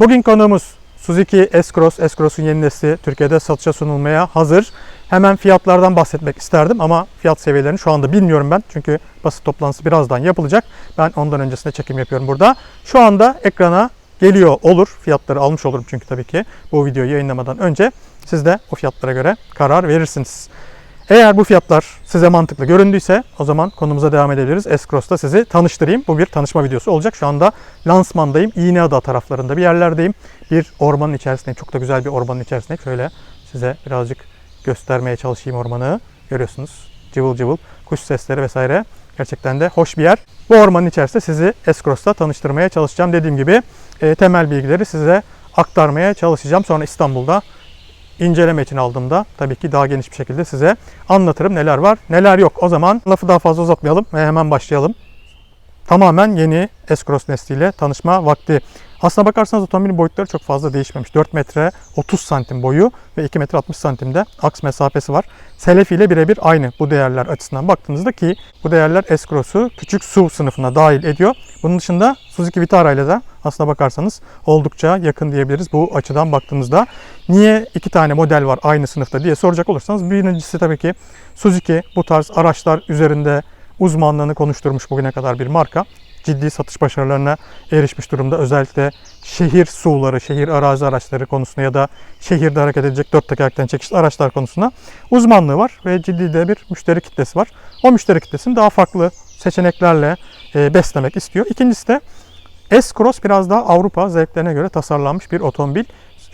Bugün konuğumuz Suzuki S-Cross. S-Cross'un yeni nesli Türkiye'de satışa sunulmaya hazır. Hemen fiyatlardan bahsetmek isterdim ama fiyat seviyelerini şu anda bilmiyorum ben. Çünkü basın toplantısı birazdan yapılacak. Ben ondan öncesinde çekim yapıyorum burada. Şu anda ekrana geliyor olur. Fiyatları almış olurum çünkü tabii ki bu videoyu yayınlamadan önce siz de o fiyatlara göre karar verirsiniz. Eğer bu fiyatlar size mantıklı göründüyse o zaman konumuza devam edebiliriz. S-Cross'ta sizi tanıştırayım. Bu bir tanışma videosu olacak. Şu anda lansmandayım. İğneada taraflarında bir yerlerdeyim. Bir ormanın içerisindeyim. Çok da güzel bir ormanın içerisindeyim. Şöyle size birazcık göstermeye çalışayım ormanı. Görüyorsunuz. Cıvıl cıvıl kuş sesleri vesaire. Gerçekten de hoş bir yer. Bu ormanın içerisinde sizi S-Cross'ta tanıştırmaya çalışacağım. Dediğim gibi e, temel bilgileri size aktarmaya çalışacağım. Sonra İstanbul'da inceleme için aldığımda tabii ki daha geniş bir şekilde size anlatırım neler var neler yok. O zaman lafı daha fazla uzatmayalım ve hemen başlayalım. Tamamen yeni S-Cross nesliyle tanışma vakti. Aslına bakarsanız otomobilin boyutları çok fazla değişmemiş. 4 metre 30 santim boyu ve 2 metre 60 santimde aks mesafesi var. Selefi ile birebir aynı bu değerler açısından baktığınızda ki bu değerler S-Cross'u küçük SUV sınıfına dahil ediyor. Bunun dışında Suzuki Vitara ile de aslına bakarsanız oldukça yakın diyebiliriz bu açıdan baktığımızda. Niye iki tane model var aynı sınıfta diye soracak olursanız birincisi tabii ki Suzuki bu tarz araçlar üzerinde uzmanlığını konuşturmuş bugüne kadar bir marka. Ciddi satış başarılarına erişmiş durumda. Özellikle şehir SUV'ları, şehir arazi araçları konusunda ya da şehirde hareket edecek dört tekerlekten çekişli araçlar konusunda uzmanlığı var ve ciddi de bir müşteri kitlesi var. O müşteri kitlesini daha farklı seçeneklerle e, beslemek istiyor. İkincisi de S-Cross biraz daha Avrupa zevklerine göre tasarlanmış bir otomobil.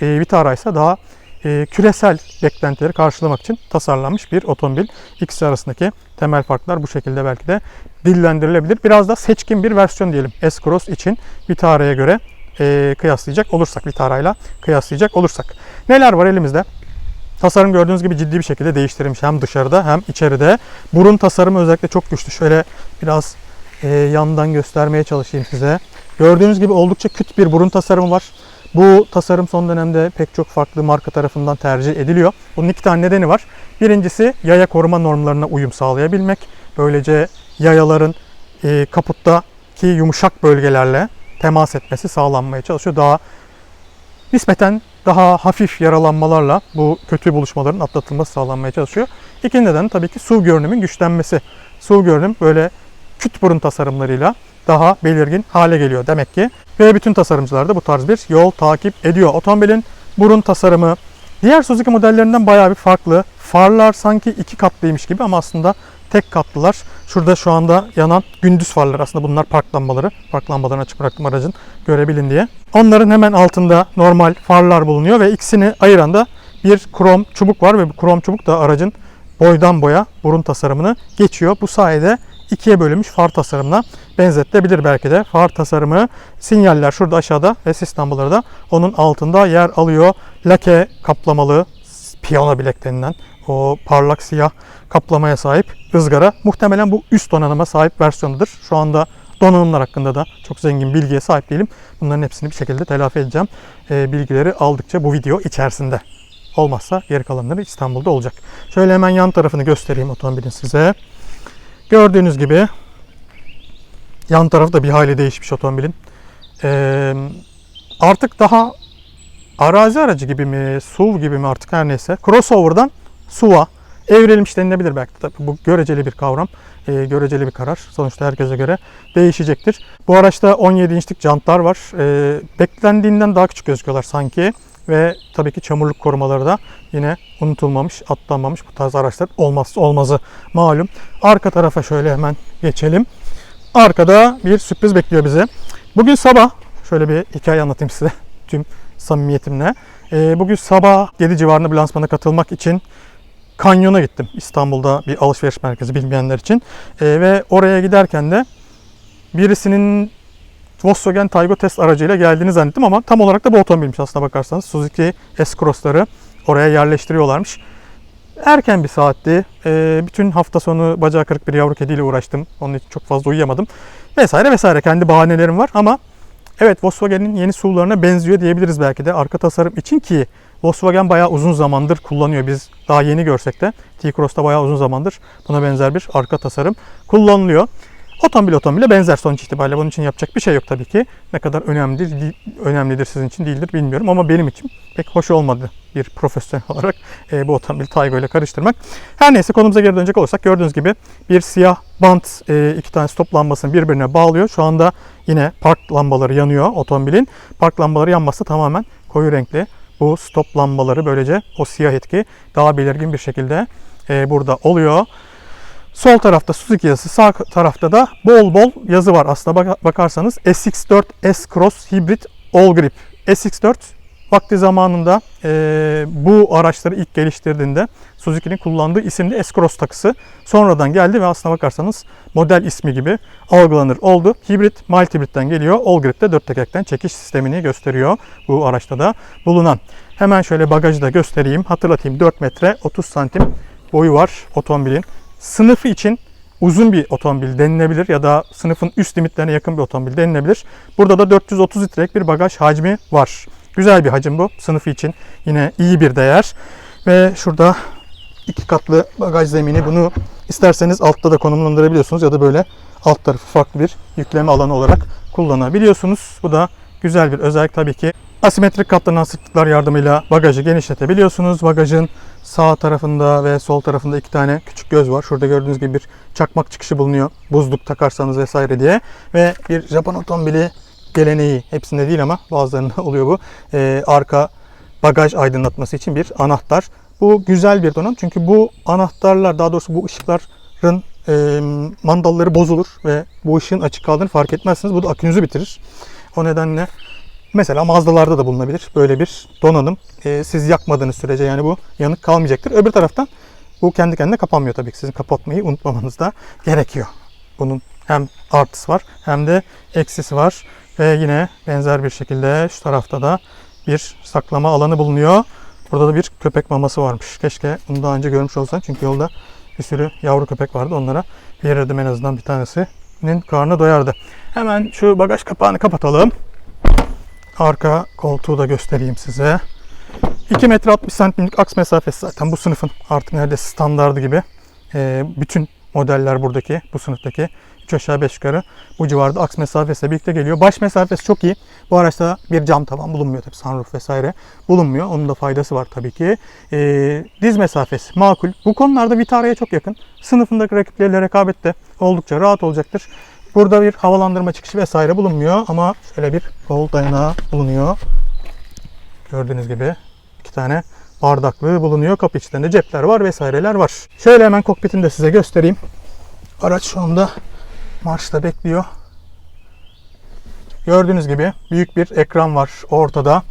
E, Vitara ise daha e, küresel beklentileri karşılamak için tasarlanmış bir otomobil. İkisi arasındaki temel farklar bu şekilde belki de dillendirilebilir. Biraz da seçkin bir versiyon diyelim S-Cross için Vitara'ya göre e, kıyaslayacak olursak, Vitara ile kıyaslayacak olursak. Neler var elimizde? Tasarım gördüğünüz gibi ciddi bir şekilde değiştirilmiş hem dışarıda hem içeride. Burun tasarımı özellikle çok güçlü. Şöyle biraz e, yandan göstermeye çalışayım size. Gördüğünüz gibi oldukça küt bir burun tasarımı var. Bu tasarım son dönemde pek çok farklı marka tarafından tercih ediliyor. Bunun iki tane nedeni var. Birincisi yaya koruma normlarına uyum sağlayabilmek. Böylece yayaların e, kaputtaki yumuşak bölgelerle temas etmesi sağlanmaya çalışıyor. Daha nispeten daha hafif yaralanmalarla bu kötü buluşmaların atlatılması sağlanmaya çalışıyor. İkinci neden tabii ki SUV görünümün güçlenmesi. SUV görünüm böyle küt burun tasarımlarıyla daha belirgin hale geliyor demek ki. Ve bütün tasarımcılar da bu tarz bir yol takip ediyor. Otomobilin burun tasarımı diğer Suzuki modellerinden bayağı bir farklı. Farlar sanki iki katlıymış gibi ama aslında tek katlılar. Şurada şu anda yanan gündüz farlar aslında bunlar park lambaları. Park lambalarını açık bıraktım aracın görebilin diye. Onların hemen altında normal farlar bulunuyor ve ikisini ayıran da bir krom çubuk var ve bu krom çubuk da aracın boydan boya burun tasarımını geçiyor. Bu sayede ikiye bölünmüş far tasarımına benzetilebilir belki de. Far tasarımı sinyaller şurada aşağıda ve sis lambaları da onun altında yer alıyor. Lake kaplamalı piyano bilek denilen o parlak siyah kaplamaya sahip ızgara. Muhtemelen bu üst donanıma sahip versiyonudur. Şu anda donanımlar hakkında da çok zengin bilgiye sahip değilim. Bunların hepsini bir şekilde telafi edeceğim. Ee, bilgileri aldıkça bu video içerisinde. Olmazsa geri kalanları İstanbul'da olacak. Şöyle hemen yan tarafını göstereyim otomobilin size. Gördüğünüz gibi yan tarafı da bir hayli değişmiş otomobilin. Ee, artık daha arazi aracı gibi mi, SUV gibi mi artık her neyse. Crossover'dan SUV'a evrilmiş denilebilir belki. Tabii bu göreceli bir kavram, e, göreceli bir karar. Sonuçta herkese göre değişecektir. Bu araçta 17 inçlik jantlar var. E, beklendiğinden daha küçük gözüküyorlar sanki. Ve tabii ki çamurluk korumaları da yine unutulmamış, atlanmamış bu tarz araçlar olmazsa olmazı malum. Arka tarafa şöyle hemen geçelim. Arkada bir sürpriz bekliyor bizi. Bugün sabah şöyle bir hikaye anlatayım size tüm samimiyetimle. Ee, bugün sabah 7 civarında bir lansmana katılmak için Kanyon'a gittim. İstanbul'da bir alışveriş merkezi bilmeyenler için. Ee, ve oraya giderken de birisinin Volkswagen Taygo test aracıyla geldiğini zannettim ama tam olarak da bu otomobilmiş aslına bakarsanız. Suzuki S-Cross'ları oraya yerleştiriyorlarmış. Erken bir saatti. Ee, bütün hafta sonu bacağı kırık bir yavru kediyle uğraştım. Onun için çok fazla uyuyamadım. Vesaire vesaire. Kendi bahanelerim var ama evet Volkswagen'in yeni SUV'larına benziyor diyebiliriz belki de arka tasarım için ki Volkswagen bayağı uzun zamandır kullanıyor. Biz daha yeni görsek de T-Cross'ta bayağı uzun zamandır buna benzer bir arka tasarım kullanılıyor. Otomobil otomobile benzer sonuç itibariyle. Bunun için yapacak bir şey yok tabii ki. Ne kadar önemlidir, önemlidir sizin için değildir bilmiyorum ama benim için pek hoş olmadı bir profesyonel olarak e, bu otomobili Taygo ile karıştırmak. Her neyse konumuza geri dönecek olursak gördüğünüz gibi bir siyah bant e, iki tane stop lambasını birbirine bağlıyor. Şu anda yine park lambaları yanıyor otomobilin. Park lambaları yanmazsa tamamen koyu renkli. Bu stop lambaları böylece o siyah etki daha belirgin bir şekilde e, burada oluyor. Sol tarafta Suzuki yazısı, sağ tarafta da bol bol yazı var. Aslında bak- bakarsanız SX4 S-Cross Hybrid All Grip. SX4 vakti zamanında e, bu araçları ilk geliştirdiğinde Suzuki'nin kullandığı isimli S-Cross takısı sonradan geldi ve aslına bakarsanız model ismi gibi algılanır oldu. Hibrit, mild hibritten geliyor. All Grip de dört tekerlekten çekiş sistemini gösteriyor bu araçta da bulunan. Hemen şöyle bagajı da göstereyim. Hatırlatayım 4 metre 30 santim boyu var otomobilin. Sınıfı için uzun bir otomobil denilebilir ya da sınıfın üst limitlerine yakın bir otomobil denilebilir. Burada da 430 litrelik bir bagaj hacmi var. Güzel bir hacim bu. Sınıfı için yine iyi bir değer. Ve şurada iki katlı bagaj zemini bunu isterseniz altta da konumlandırabiliyorsunuz ya da böyle alt tarafı farklı bir yükleme alanı olarak kullanabiliyorsunuz. Bu da güzel bir özellik tabii ki. Asimetrik katlanan sıklıklar yardımıyla bagajı genişletebiliyorsunuz. Bagajın sağ tarafında ve sol tarafında iki tane küçük göz var. Şurada gördüğünüz gibi bir çakmak çıkışı bulunuyor. Buzluk takarsanız vesaire diye. Ve bir Japon otomobili geleneği hepsinde değil ama bazılarında oluyor bu. Ee, arka bagaj aydınlatması için bir anahtar. Bu güzel bir donanım çünkü bu anahtarlar daha doğrusu bu ışıkların e, mandalları bozulur ve bu ışığın açık kaldığını fark etmezsiniz. Bu da akünüzü bitirir. O nedenle mesela Mazda'larda da bulunabilir böyle bir donanım. E, siz yakmadığınız sürece yani bu yanık kalmayacaktır. Öbür taraftan bu kendi kendine kapanmıyor tabii ki. Sizin kapatmayı unutmamanız da gerekiyor. Bunun hem artısı var hem de eksisi var. Ve yine benzer bir şekilde şu tarafta da bir saklama alanı bulunuyor. Burada da bir köpek maması varmış. Keşke bunu daha önce görmüş olsam çünkü yolda bir sürü yavru köpek vardı. Onlara verirdim en azından bir tanesinin karnı doyardı. Hemen şu bagaj kapağını kapatalım. Arka koltuğu da göstereyim size. 2 metre 60 santimlik aks mesafesi zaten bu sınıfın artık neredeyse standardı gibi. Ee, bütün modeller buradaki, bu sınıftaki 3 aşağı 5 yukarı bu civarda aks mesafesiyle birlikte geliyor. Baş mesafesi çok iyi. Bu araçta bir cam tavan bulunmuyor tabii sunroof vesaire bulunmuyor. Onun da faydası var tabii ki. Ee, diz mesafesi makul. Bu konularda Vitara'ya çok yakın. Sınıfındaki rakipleriyle rekabette oldukça rahat olacaktır. Burada bir havalandırma çıkışı vesaire bulunmuyor ama şöyle bir kol dayanağı bulunuyor. Gördüğünüz gibi iki tane bardaklığı bulunuyor. Kapı içlerinde cepler var vesaireler var. Şöyle hemen kokpitini de size göstereyim. Araç şu anda marşta bekliyor. Gördüğünüz gibi büyük bir ekran var ortada.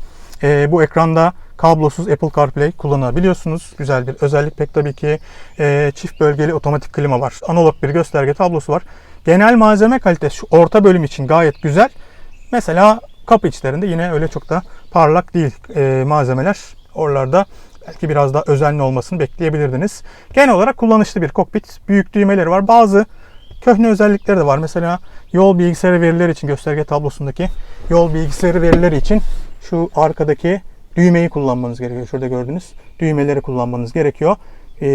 Ee, bu ekranda kablosuz Apple CarPlay kullanabiliyorsunuz. Güzel bir özellik pek tabii ki e, çift bölgeli otomatik klima var. Analog bir gösterge tablosu var. Genel malzeme kalitesi şu orta bölüm için gayet güzel. Mesela kapı içlerinde yine öyle çok da parlak değil e, malzemeler. Oralarda belki biraz daha özenli olmasını bekleyebilirdiniz. Genel olarak kullanışlı bir kokpit. Büyük düğmeleri var. Bazı köhne özellikleri de var. Mesela yol bilgisayarı verileri için gösterge tablosundaki yol bilgisayarı verileri için şu arkadaki düğmeyi kullanmanız gerekiyor. Şurada gördüğünüz düğmeleri kullanmanız gerekiyor. Ee,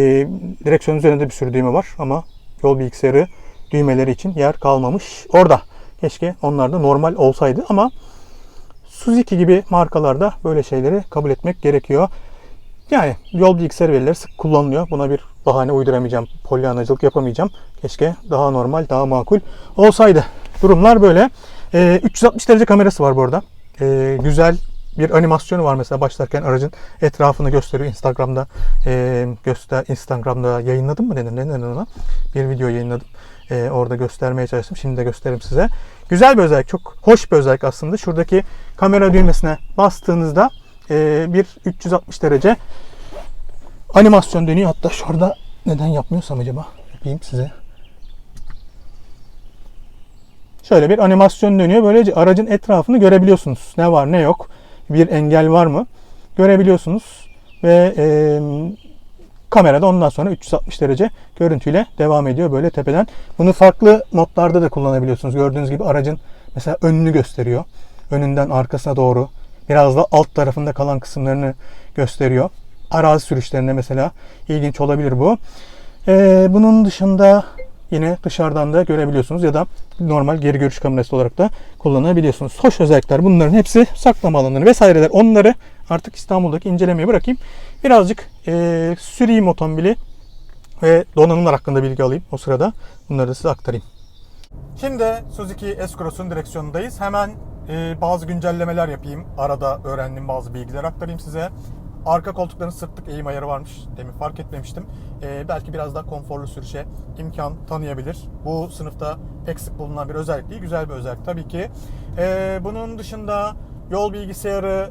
direksiyon üzerinde bir sürü düğme var ama yol bilgisayarı düğmeleri için yer kalmamış. Orada keşke onlar da normal olsaydı ama Suzuki gibi markalarda böyle şeyleri kabul etmek gerekiyor. Yani yol bilgisayarı verileri sık kullanılıyor. Buna bir bahane uyduramayacağım. Polyanacılık yapamayacağım. Keşke daha normal, daha makul olsaydı. Durumlar böyle. Ee, 360 derece kamerası var bu arada. Ee, güzel bir animasyonu var mesela başlarken aracın etrafını gösteriyor Instagram'da e, göster Instagram'da yayınladım mı denir ne denir ona bir video yayınladım E, orada göstermeye çalıştım şimdi de gösteririm size güzel bir özellik çok hoş bir özellik aslında şuradaki kamera düğmesine bastığınızda e, bir 360 derece animasyon dönüyor hatta şurada neden yapmıyorsam acaba yapayım size Şöyle bir animasyon dönüyor. Böylece aracın etrafını görebiliyorsunuz. Ne var ne yok. Bir engel var mı? Görebiliyorsunuz. Ve e, kamerada ondan sonra 360 derece görüntüyle devam ediyor böyle tepeden. Bunu farklı modlarda da kullanabiliyorsunuz. Gördüğünüz gibi aracın mesela önünü gösteriyor. Önünden arkasına doğru. Biraz da alt tarafında kalan kısımlarını gösteriyor. Arazi sürüşlerinde mesela ilginç olabilir bu. E, bunun dışında yine dışarıdan da görebiliyorsunuz ya da normal geri görüş kamerası olarak da kullanabiliyorsunuz. Hoş özellikler bunların hepsi saklama alanları vesaireler. Onları artık İstanbul'daki incelemeye bırakayım. Birazcık e, süreyim otomobili ve donanımlar hakkında bilgi alayım o sırada. Bunları da size aktarayım. Şimdi Suzuki S-Cross'un direksiyonundayız. Hemen e, bazı güncellemeler yapayım. Arada öğrendiğim bazı bilgiler aktarayım size. Arka koltukların sırtlık eğim ayarı varmış. Demin fark etmemiştim. E, belki biraz daha konforlu sürüşe imkan tanıyabilir. Bu sınıfta pek sık bulunan bir özellik değil. Güzel bir özellik tabii ki. E, bunun dışında yol bilgisayarı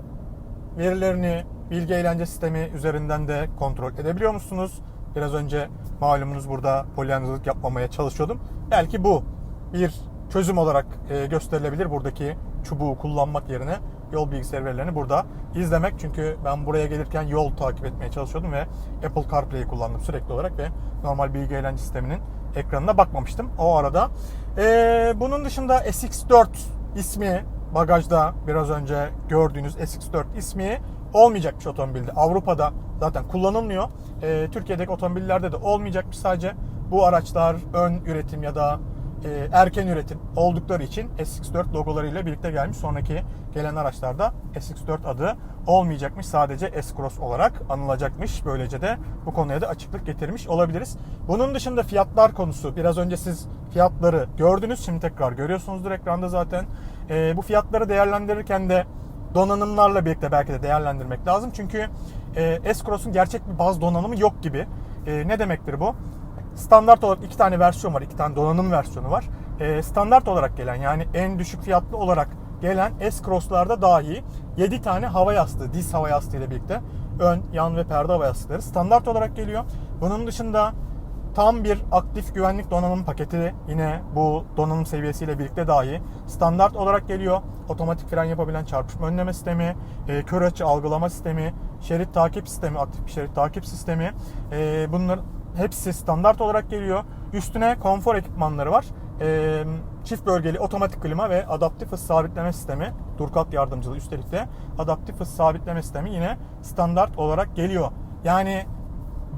verilerini bilgi eğlence sistemi üzerinden de kontrol edebiliyor musunuz? Biraz önce malumunuz burada polyanlılık yapmamaya çalışıyordum. Belki bu bir çözüm olarak e, gösterilebilir buradaki çubuğu kullanmak yerine yol bilgisayar verilerini burada izlemek. Çünkü ben buraya gelirken yol takip etmeye çalışıyordum ve Apple CarPlay'i kullandım sürekli olarak ve normal bilgi eğlence sisteminin ekranına bakmamıştım o arada. E, bunun dışında SX4 ismi bagajda biraz önce gördüğünüz SX4 ismi olmayacakmış otomobilde. Avrupa'da zaten kullanılmıyor. E, Türkiye'deki otomobillerde de olmayacakmış sadece bu araçlar ön üretim ya da e, erken üretim oldukları için SX4 logolarıyla birlikte gelmiş. Sonraki gelen araçlarda SX4 adı olmayacakmış. Sadece S-Cross olarak anılacakmış. Böylece de bu konuya da açıklık getirmiş olabiliriz. Bunun dışında fiyatlar konusu. Biraz önce siz fiyatları gördünüz. Şimdi tekrar görüyorsunuzdur ekranda zaten. E, bu fiyatları değerlendirirken de donanımlarla birlikte belki de değerlendirmek lazım. Çünkü e, S-Cross'un gerçek bir baz donanımı yok gibi. E, ne demektir bu? Standart olarak iki tane versiyon var. iki tane donanım versiyonu var. E, standart olarak gelen yani en düşük fiyatlı olarak gelen S-Cross'larda dahi 7 tane hava yastığı, diz hava yastığı ile birlikte ön, yan ve perde hava yastıkları standart olarak geliyor. Bunun dışında tam bir aktif güvenlik donanım paketi yine bu donanım seviyesiyle birlikte dahi standart olarak geliyor. Otomatik fren yapabilen çarpışma önleme sistemi, e, kör açı algılama sistemi, şerit takip sistemi, aktif şerit takip sistemi. E, bunlar hepsi standart olarak geliyor. Üstüne konfor ekipmanları var. E, çift bölgeli otomatik klima ve adaptif hız sabitleme sistemi. Dur kalk yardımcılığı üstelik de adaptif hız sabitleme sistemi yine standart olarak geliyor. Yani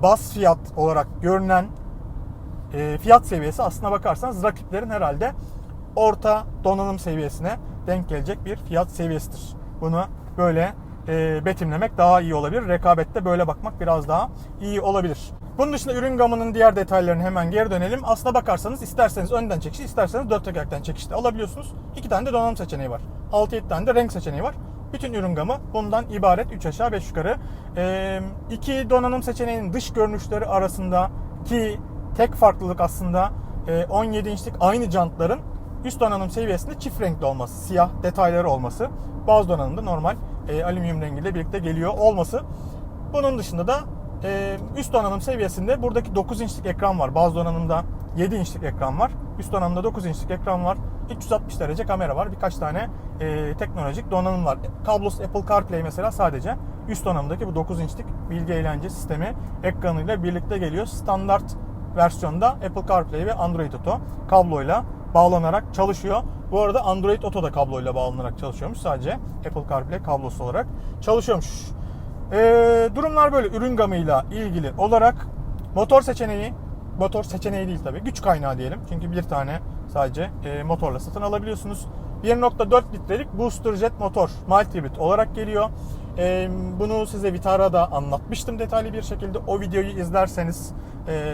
bas fiyat olarak görünen e, fiyat seviyesi aslına bakarsanız rakiplerin herhalde orta donanım seviyesine denk gelecek bir fiyat seviyesidir. Bunu böyle e, betimlemek daha iyi olabilir. Rekabette böyle bakmak biraz daha iyi olabilir. Bunun dışında ürün gamının diğer detaylarını hemen geri dönelim. Aslına bakarsanız isterseniz önden çekiş, isterseniz dört tekerlekten çekişte alabiliyorsunuz. İki tane de donanım seçeneği var. 6-7 tane de renk seçeneği var. Bütün ürün gamı bundan ibaret 3 aşağı 5 yukarı. E, iki donanım seçeneğinin dış görünüşleri arasında ki tek farklılık aslında e, 17 inçlik aynı jantların üst donanım seviyesinde çift renkli olması, siyah detayları olması. Bazı donanımda normal e, alüminyum rengiyle birlikte geliyor olması. Bunun dışında da e, üst donanım seviyesinde buradaki 9 inçlik ekran var. Bazı donanımda 7 inçlik ekran var. Üst donanımda 9 inçlik ekran var. 360 derece kamera var. Birkaç tane e, teknolojik donanım var. Kablosuz Apple CarPlay mesela sadece üst donanımdaki bu 9 inçlik bilgi eğlence sistemi ekranıyla birlikte geliyor. Standart versiyonda Apple CarPlay ve Android Auto kabloyla bağlanarak çalışıyor. Bu arada Android Auto da kabloyla bağlanarak çalışıyormuş. Sadece Apple CarPlay kablosu olarak çalışıyormuş. Ee, durumlar böyle ürün gamıyla ilgili olarak motor seçeneği motor seçeneği değil tabii güç kaynağı diyelim. Çünkü bir tane sadece e, motorla satın alabiliyorsunuz. 1.4 litrelik booster jet motor multi olarak geliyor. E, bunu size Vitara'da anlatmıştım detaylı bir şekilde. O videoyu izlerseniz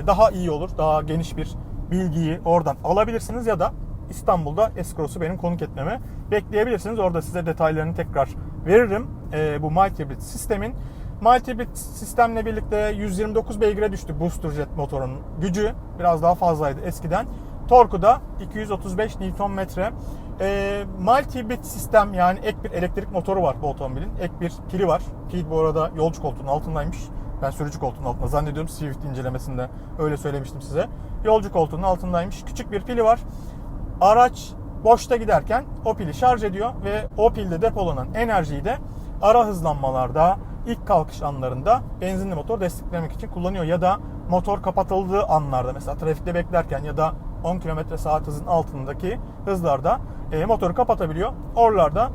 daha iyi olur. Daha geniş bir bilgiyi oradan alabilirsiniz ya da İstanbul'da S-Cross'u benim konuk etmeme bekleyebilirsiniz. Orada size detaylarını tekrar veririm. E, bu multi sistemin. Multi sistemle birlikte 129 beygire düştü booster jet motorun gücü. Biraz daha fazlaydı eskiden. Torku da 235 Nm. E, multi bit sistem yani ek bir elektrik motoru var bu otomobilin. Ek bir pili var. Pil bu arada yolcu koltuğunun altındaymış. Ben sürücü koltuğunun altında zannediyorum Swift incelemesinde öyle söylemiştim size. Yolcu koltuğunun altındaymış. Küçük bir pili var. Araç boşta giderken o pili şarj ediyor ve o pilde depolanan enerjiyi de ara hızlanmalarda, ilk kalkış anlarında benzinli motor desteklemek için kullanıyor. Ya da motor kapatıldığı anlarda mesela trafikte beklerken ya da 10 km saat hızın altındaki hızlarda e, motoru kapatabiliyor. Oralarda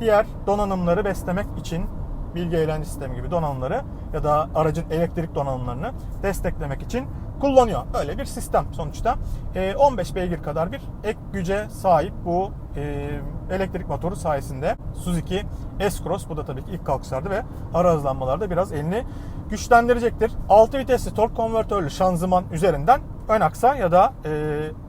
diğer donanımları beslemek için bilgi eğlence sistemi gibi donanımları ya da aracın elektrik donanımlarını desteklemek için kullanıyor. Öyle bir sistem sonuçta. E, 15 beygir kadar bir ek güce sahip bu e, elektrik motoru sayesinde Suzuki S-Cross bu da tabii ki ilk kalkışlarda ve ara hızlanmalarda biraz elini güçlendirecektir. 6 vitesli tork konvertörlü şanzıman üzerinden ön aksa ya da e,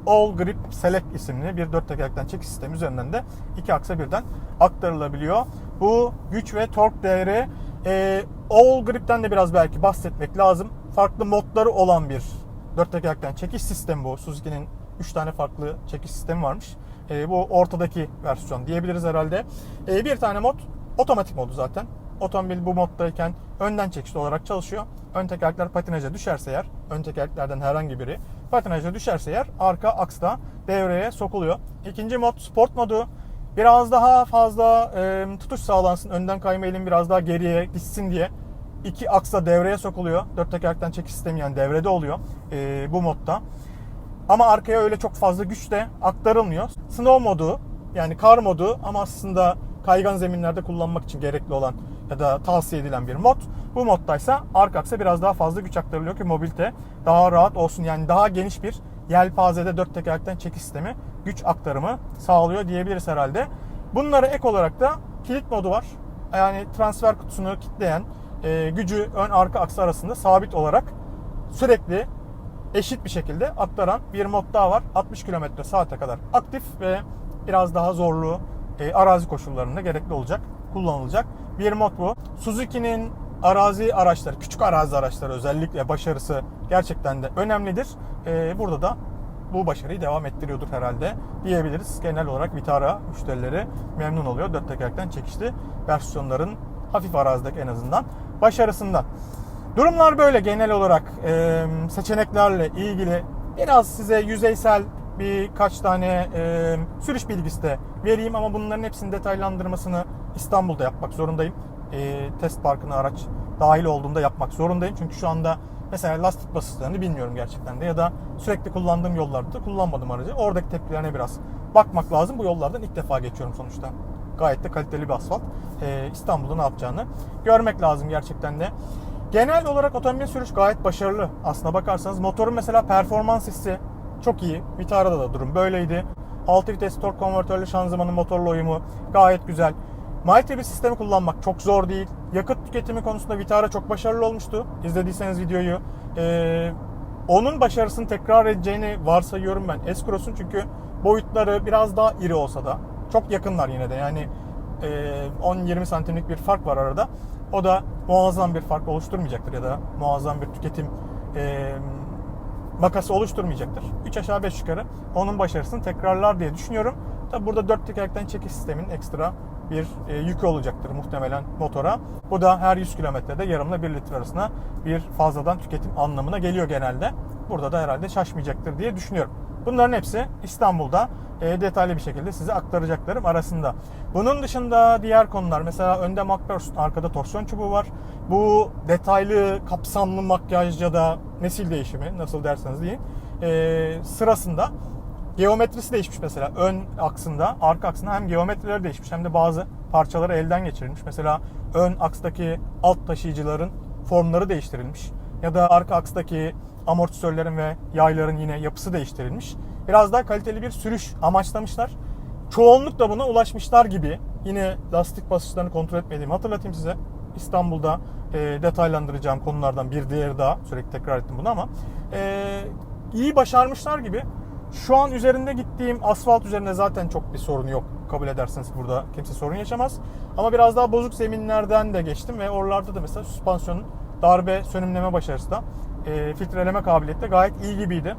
All Grip Select isimli bir dört tekerlekten çekiş sistemi üzerinden de iki aksa birden aktarılabiliyor. Bu güç ve tork değeri e, All Grip'ten de biraz belki bahsetmek lazım. Farklı modları olan bir dört tekerlekten çekiş sistemi bu. Suzuki'nin 3 tane farklı çekiş sistemi varmış. E, bu ortadaki versiyon diyebiliriz herhalde. E, bir tane mod otomatik modu zaten. Otomobil bu moddayken önden çekişli olarak çalışıyor. Ön tekerlekler patinaja düşerse eğer, ön tekerleklerden herhangi biri patinaja düşerse eğer arka aksta devreye sokuluyor. İkinci mod sport modu. Biraz daha fazla e, tutuş sağlansın, önden kayma eğilim biraz daha geriye gitsin diye iki aksa devreye sokuluyor. Dört tekerlekten çekiş sistemi yani devrede oluyor e, bu modda. Ama arkaya öyle çok fazla güç de aktarılmıyor. Snow modu yani kar modu ama aslında kaygan zeminlerde kullanmak için gerekli olan ya da tavsiye edilen bir mod. Bu moddaysa arka aksa biraz daha fazla güç aktarılıyor ki mobilite daha rahat olsun. Yani daha geniş bir yelpazede dört tekerlekten çekiş sistemi güç aktarımı sağlıyor diyebiliriz herhalde. Bunlara ek olarak da kilit modu var. Yani transfer kutusunu kilitleyen e, gücü ön arka aksı arasında sabit olarak sürekli eşit bir şekilde aktaran bir mod daha var. 60 km saate kadar aktif ve biraz daha zorlu e, arazi koşullarında gerekli olacak, kullanılacak bir mod bu. Suzuki'nin arazi araçları, küçük arazi araçları özellikle başarısı gerçekten de önemlidir. E, burada da bu başarıyı devam ettiriyordur herhalde diyebiliriz. Genel olarak Vitara müşterileri memnun oluyor. Dört tekerlekten çekişli versiyonların hafif arazideki en azından başarısından. Durumlar böyle genel olarak e, seçeneklerle ilgili biraz size yüzeysel birkaç tane e, sürüş bilgisi de vereyim ama bunların hepsinin detaylandırmasını İstanbul'da yapmak zorundayım. E, test parkına araç dahil olduğunda yapmak zorundayım. Çünkü şu anda mesela lastik basınçlarını bilmiyorum gerçekten de ya da sürekli kullandığım yollarda da kullanmadım aracı. Oradaki tepkilerine biraz bakmak lazım. Bu yollardan ilk defa geçiyorum sonuçta. Gayet de kaliteli bir asfalt. E, İstanbul'da ne yapacağını görmek lazım gerçekten de. Genel olarak otomobil sürüş gayet başarılı. Aslına bakarsanız motorun mesela performans hissi çok iyi. Vitara'da da durum böyleydi. 6 vites tork konvertörlü şanzımanın motorlu uyumu gayet güzel. Multi bir sistemi kullanmak çok zor değil. Yakıt tüketimi konusunda Vitara çok başarılı olmuştu. İzlediyseniz videoyu. Ee, onun başarısını tekrar edeceğini varsayıyorum ben S-Cross'un çünkü boyutları biraz daha iri olsa da çok yakınlar yine de. Yani e, 10-20 santimlik bir fark var arada. O da muazzam bir fark oluşturmayacaktır ya da muazzam bir tüketim e, makası oluşturmayacaktır. 3 aşağı 5 yukarı onun başarısını tekrarlar diye düşünüyorum. Tabi burada 4 tekerlekten çekiş sistemin ekstra bir e, yükü olacaktır muhtemelen motora. Bu da her 100 kilometrede yarımla 1 litre arasında bir fazladan tüketim anlamına geliyor genelde. Burada da herhalde şaşmayacaktır diye düşünüyorum. Bunların hepsi İstanbul'da e, detaylı bir şekilde size aktaracaklarım arasında. Bunun dışında diğer konular mesela önde MacPherson, arkada torsiyon çubuğu var. Bu detaylı, kapsamlı makyaj ya da nesil değişimi nasıl derseniz deyin e, sırasında geometrisi değişmiş mesela ön aksında, arka aksında hem geometrileri değişmiş hem de bazı parçaları elden geçirilmiş. Mesela ön akstaki alt taşıyıcıların formları değiştirilmiş ya da arka akstaki amortisörlerin ve yayların yine yapısı değiştirilmiş. Biraz daha kaliteli bir sürüş amaçlamışlar. Çoğunlukla buna ulaşmışlar gibi. Yine lastik basınçlarını kontrol etmediğimi hatırlatayım size. İstanbul'da e, detaylandıracağım konulardan bir diğeri daha. Sürekli tekrar ettim bunu ama e, iyi başarmışlar gibi. Şu an üzerinde gittiğim asfalt üzerinde zaten çok bir sorun yok. Kabul ederseniz burada kimse sorun yaşamaz. Ama biraz daha bozuk zeminlerden de geçtim ve oralarda da mesela süspansiyonun darbe sönümleme başarısı da e, filtreleme kabiliyeti de gayet iyi gibiydi.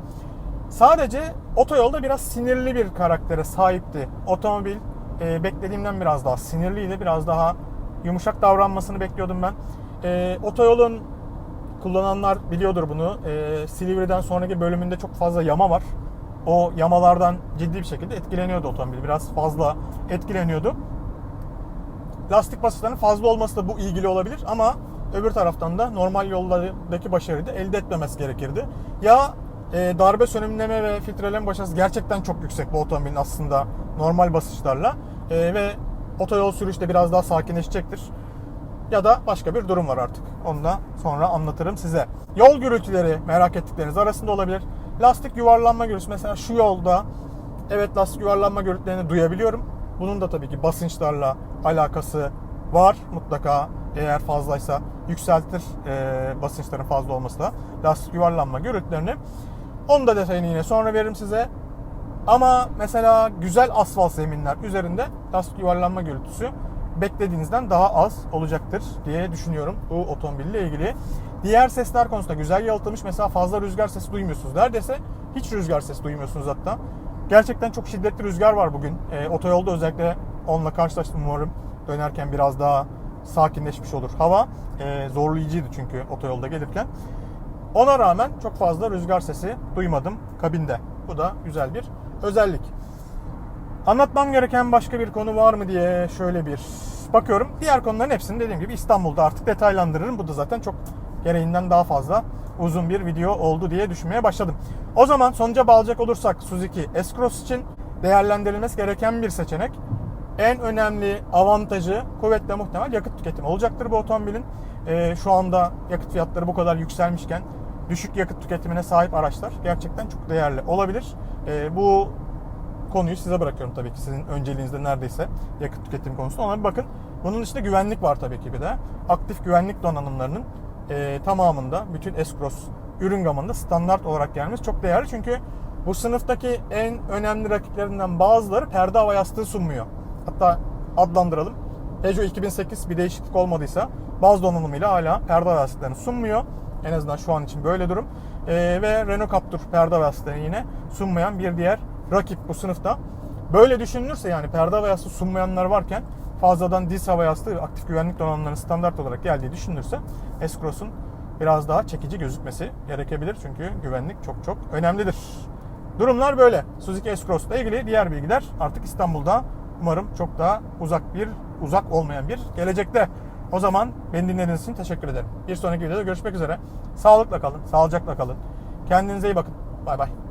Sadece otoyolda biraz sinirli bir karaktere sahipti. Otomobil e, beklediğimden biraz daha sinirliydi. Biraz daha yumuşak davranmasını bekliyordum ben. E, otoyolun kullananlar biliyordur bunu. E, Silivri'den sonraki bölümünde çok fazla yama var. O yamalardan ciddi bir şekilde etkileniyordu otomobil. Biraz fazla etkileniyordu. Lastik basınçlarının fazla olması da bu ilgili olabilir ama öbür taraftan da normal yollardaki başarıyı da elde etmemesi gerekirdi. Ya e, darbe sönümleme ve filtreleme başarısı gerçekten çok yüksek bu otomobilin aslında normal basınçlarla e, ve otoyol sürüşte biraz daha sakinleşecektir. Ya da başka bir durum var artık. Onu da sonra anlatırım size. Yol gürültüleri merak ettikleriniz arasında olabilir. Lastik yuvarlanma gürültüsü mesela şu yolda evet lastik yuvarlanma gürültülerini duyabiliyorum. Bunun da tabii ki basınçlarla alakası var mutlaka eğer fazlaysa yükseltir e, basınçların fazla olması da lastik yuvarlanma gürültülerini. Onun da detayını yine sonra veririm size. Ama mesela güzel asfalt zeminler üzerinde lastik yuvarlanma gürültüsü beklediğinizden daha az olacaktır diye düşünüyorum bu otomobille ilgili. Diğer sesler konusunda güzel yalıtılmış. Mesela fazla rüzgar sesi duymuyorsunuz. Neredeyse hiç rüzgar sesi duymuyorsunuz hatta. Gerçekten çok şiddetli rüzgar var bugün. E, otoyolda özellikle onunla karşılaştım umarım dönerken biraz daha sakinleşmiş olur. Hava e, zorlayıcıydı çünkü otoyolda gelirken. Ona rağmen çok fazla rüzgar sesi duymadım kabinde. Bu da güzel bir özellik. Anlatmam gereken başka bir konu var mı diye şöyle bir bakıyorum. Diğer konuların hepsini dediğim gibi İstanbul'da artık detaylandırırım. Bu da zaten çok gereğinden daha fazla uzun bir video oldu diye düşünmeye başladım. O zaman sonuca bağlayacak olursak Suzuki S-Cross için değerlendirilmesi gereken bir seçenek. En önemli avantajı kuvvetle muhtemel yakıt tüketimi olacaktır bu otomobilin. Ee, şu anda yakıt fiyatları bu kadar yükselmişken düşük yakıt tüketimine sahip araçlar gerçekten çok değerli olabilir. Ee, bu konuyu size bırakıyorum tabii ki. Sizin önceliğinizde neredeyse yakıt tüketimi konusunda. Ona bir bakın. Bunun dışında güvenlik var tabii ki bir de. Aktif güvenlik donanımlarının e, tamamında bütün S-Cross ürün gamında standart olarak gelmesi çok değerli. Çünkü bu sınıftaki en önemli rakiplerinden bazıları perde hava yastığı sunmuyor. Hatta adlandıralım. Peugeot 2008 bir değişiklik olmadıysa bazı donanımıyla hala perde hava yastıklarını sunmuyor. En azından şu an için böyle durum. E, ve Renault Captur perde hava yastıklarını yine sunmayan bir diğer rakip bu sınıfta. Böyle düşünülürse yani perde hava yastığı sunmayanlar varken fazladan diz hava yastığı aktif güvenlik donanımlarının standart olarak geldiği düşünülürse S-Cross'un biraz daha çekici gözükmesi gerekebilir. Çünkü güvenlik çok çok önemlidir. Durumlar böyle. Suzuki S-Cross ile ilgili diğer bilgiler artık İstanbul'da umarım çok daha uzak bir uzak olmayan bir gelecekte. O zaman beni dinlediğiniz için teşekkür ederim. Bir sonraki videoda görüşmek üzere. Sağlıkla kalın, sağlıcakla kalın. Kendinize iyi bakın. Bay bay.